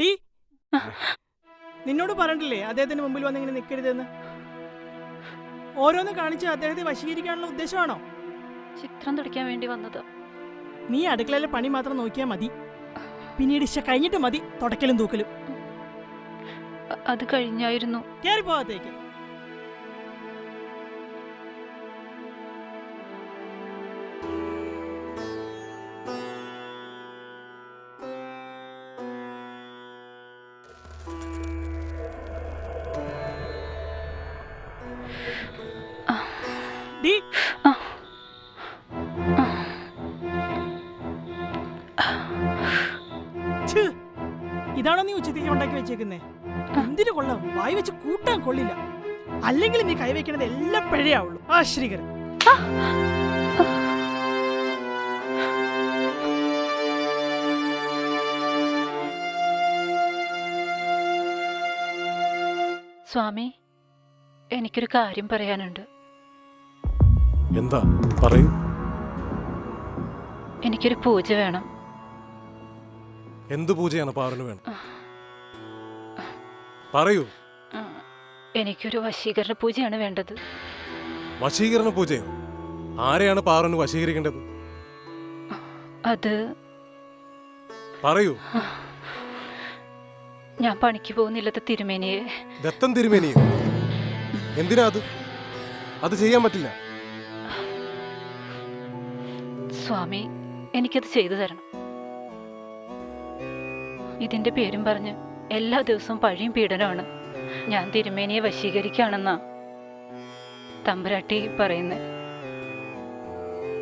D. നിന്നോട് പറഞ്ഞിട്ടില്ലേ അദ്ദേഹത്തിന് മുമ്പിൽ വന്ന് ഇങ്ങനെ നിൽക്കരുതെന്ന് ഓരോന്ന് കാണിച്ച് അദ്ദേഹത്തെ വശീകരിക്കാനുള്ള ഉദ്ദേശമാണോ? ചിത്രം തുടിക്കാൻ വേണ്ടി വന്നത്. നീ അടുക്കളയിലെ പണി മാത്രം നോക്കിയാൽ മതി. പിന്നീട് ഇഷ്ട കഴിഞ്ഞിട്ട് മതി. തുടക്കലും തൂക്കലും. അത് കഴിഞ്ഞായിരുന്നു. കയറി പോകത്തേക്ക്. ഇതാണോ നീ ഉച്ചത്തേക്ക് ഉണ്ടാക്കി വെച്ചേക്കുന്നേ? എന്തിനു കൊള്ളാം? വായി വെച്ച് കൂട്ടാൻ കൊള്ളില്ല. അല്ലെങ്കിൽ നീ കൈവയ്ക്കണത് എല്ലാം പിഴയാവുള്ളൂ. ആ ശ്രീകരൻ. സ്വാമി എനിക്കൊരു കാര്യം പറയാനുണ്ട്. എന്താ? പറയൂ. എനിക്കൊരു പൂജ വേണം. എന്ത് പൂജയാണ് പാറിന് വേണം പറയൂ. എനിക്കൊരു വശീകരണ പൂജയാണ് വേണ്ടത്. വശീകരണ പൂജയോ? ആരെയാണ് പാറിന് വശീകരിക്കേണ്ടത്? അത് പറയൂ. ഞാൻ പണിക്ക് പോകുന്നില്ലത്തെ തിരുമേനിയെ. ദത്തം തിരുമേനിയോ? എന്തിനാ അത്? അത് ചെയ്യാൻ പറ്റില്ല. സ്വാമി എനിക്കത് ചെയ്തു തരണം. ഇതിന്റെ പേരും പറഞ്ഞ് എല്ലാ ദിവസവും പഴിയും പീഡനമാണ്. ഞാൻ തിരുമേനിയെ വശീകരിക്കുകയാണെന്നാ തമ്പുരാട്ടി പറയുന്നത്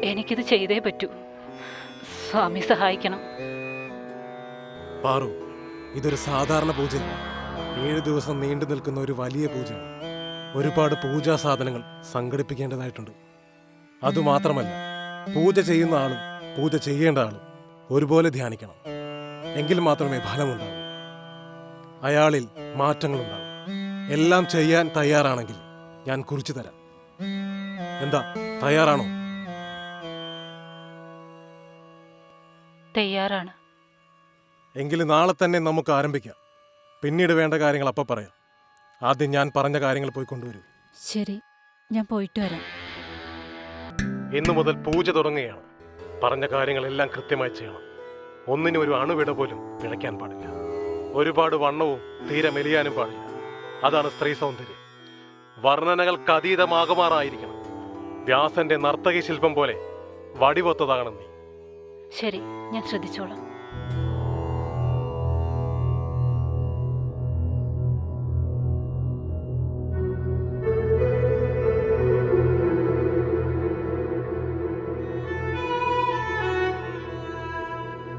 എനിക്കിത് ചെയ്തേ പറ്റൂ. സ്വാമി സഹായിക്കണം. പാറു ഇതൊരു സാധാരണ പൂജ. ഏഴ് ദിവസം നീണ്ടു നിൽക്കുന്ന ഒരു വലിയ പൂജ. ഒരുപാട് പൂജാ സാധനങ്ങൾ സംഘടിപ്പിക്കേണ്ടതായിട്ടുണ്ട്. അതുമാത്രമല്ല പൂജ ചെയ്യുന്ന ആളും പൂജ ചെയ്യേണ്ട ആളും ഒരുപോലെ ധ്യാനിക്കണം. എങ്കിൽ മാത്രമേ ഫലമുണ്ടാകൂ അയാളിൽ മാറ്റങ്ങളുണ്ടാകും എല്ലാം ചെയ്യാൻ തയ്യാറാണെങ്കിൽ ഞാൻ കുറിച്ചു തരാം. എന്താ തയ്യാറാണോ? തയ്യാറാണ്. എങ്കിൽ നാളെ തന്നെ നമുക്ക് ആരംഭിക്കാം. പിന്നീട് വേണ്ട കാര്യങ്ങൾ അപ്പം പറയാം. ആദ്യം ഞാൻ പറഞ്ഞ കാര്യങ്ങൾ പോയി കൊണ്ടുവരൂ. ശരി ഞാൻ പോയിട്ട് വരാം. ഇന്നു മുതൽ പൂജ തുടങ്ങുകയാണ്. പറഞ്ഞ കാര്യങ്ങളെല്ലാം കൃത്യമായി ചെയ്യണം. ഒന്നിനും ഒരു അണുവിട പോലും വിളയ്ക്കാൻ പാടില്ല. ഒരുപാട് വണ്ണവും തീരെ മെലിയാനും പാടില്ല. അതാണ് സ്ത്രീ സൗന്ദര്യം. വർണനകൾക്ക് അതീതമാകുമാറായിരിക്കണം. വ്യാസന്റെ നർത്തകി ശില്പം പോലെ വടിവൊത്തതാകണം നീ. ശരി ഞാൻ ശ്രദ്ധിച്ചോളാം.